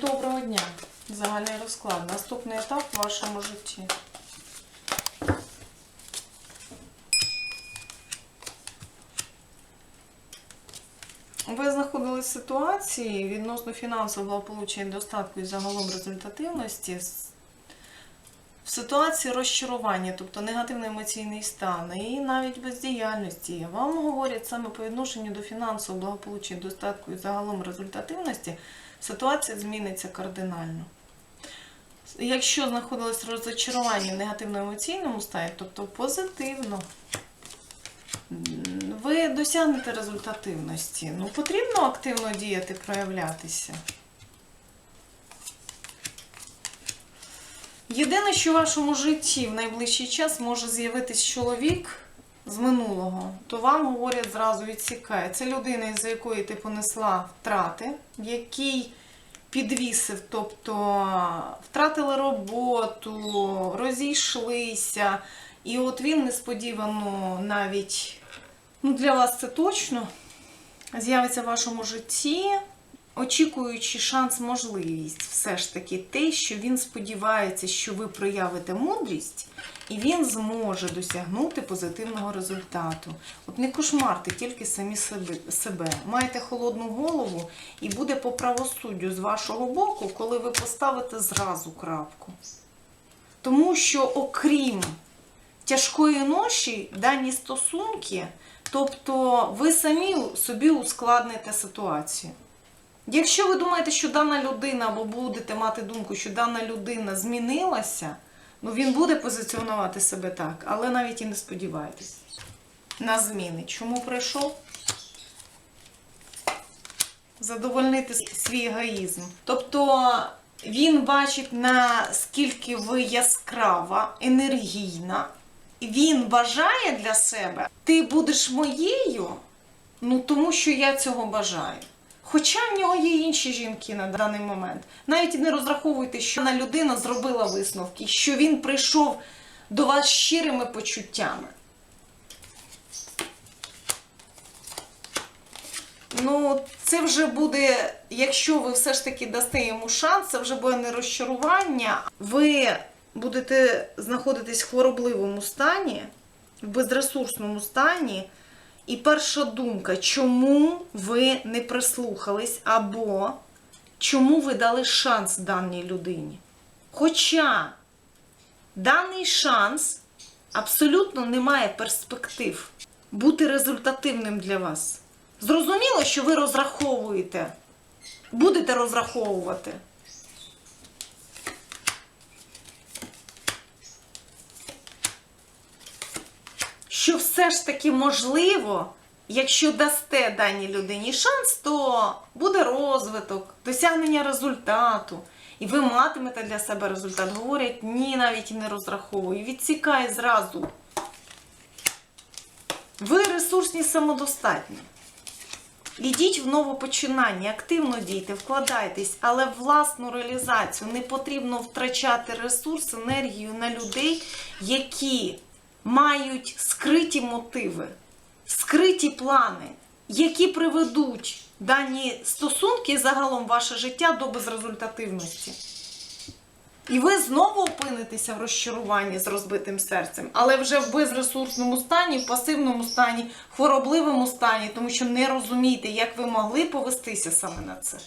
Доброго дня. Загальний розклад. Наступний етап в вашому житті. Ви знаходились в ситуації відносно фінансового благополуччя і достатку і загалом результативності в ситуації розчарування, тобто негативний емоційний стан і навіть бездіяльності. Вам говорять саме по відношенню до фінансового благополуччя, достатку і загалом результативності, ситуація зміниться кардинально. Якщо знаходилось розочарування в негативно-емоційному стані, тобто позитивно, ви досягнете результативності. Ну, потрібно активно діяти, проявлятися. Єдине, що в вашому житті в найближчий час може з'явитись чоловік з минулого, то вам говорять зразу відсікає. Це людина, із-за якої ти понесла втрати, який підвісив, тобто втратили роботу, розійшлися. І от він несподівано навіть, ну для вас це точно, з'явиться в вашому житті, очікуючи шанс, можливість, все ж таки те, що він сподівається, що ви проявите мудрість, і він зможе досягнути позитивного результату. От не кошмарте тільки самі себе. Маєте холодну голову і буде по правосуддю з вашого боку, коли ви поставите зразу крапку. Тому що, окрім тяжкої ноші, дані стосунки, тобто ви самі собі ускладните ситуацію. Якщо ви думаєте, що дана людина, або будете мати думку, що дана людина змінилася, ну він буде позиціонувати себе так, але навіть і не сподівайтесь на зміни. Чому прийшов? Задовольнити свій егоїзм. Тобто він бачить, наскільки ви яскрава, енергійна. Він бажає для себе, ти будеш моєю, ну тому що я цього бажаю. Хоча в нього є інші жінки на даний момент. Навіть не розраховуйте, що на людина зробила висновки, що він прийшов до вас щирими почуттями. Ну, це вже буде, якщо ви все ж таки дасте йому шанс, це вже буде не розчарування. Ви будете знаходитись в хворобливому стані, в безресурсному стані. І перша думка, чому ви не прислухались, або чому ви дали шанс даній людині? Хоча даний шанс абсолютно не має перспектив бути результативним для вас. Зрозуміло, що ви розраховуєте, будете розраховувати. Що все ж таки можливо, якщо дасте даній людині шанс, то буде розвиток, досягнення результату. І ви матимете для себе результат. Говорять, ні, навіть не розраховуй. Відсікай зразу. Ви ресурсні самодостатні. Ідіть в новопочинання, активно дійте, вкладайтесь, але власну реалізацію не потрібно втрачати ресурс, енергію на людей, які мають скриті мотиви, скриті плани, які приведуть дані стосунки загалом ваше життя до безрезультативності. І ви знову опинитеся в розчаруванні з розбитим серцем, але вже в безресурсному стані, в пасивному стані, хворобливому стані, тому що не розумієте, як ви могли повестися саме на це.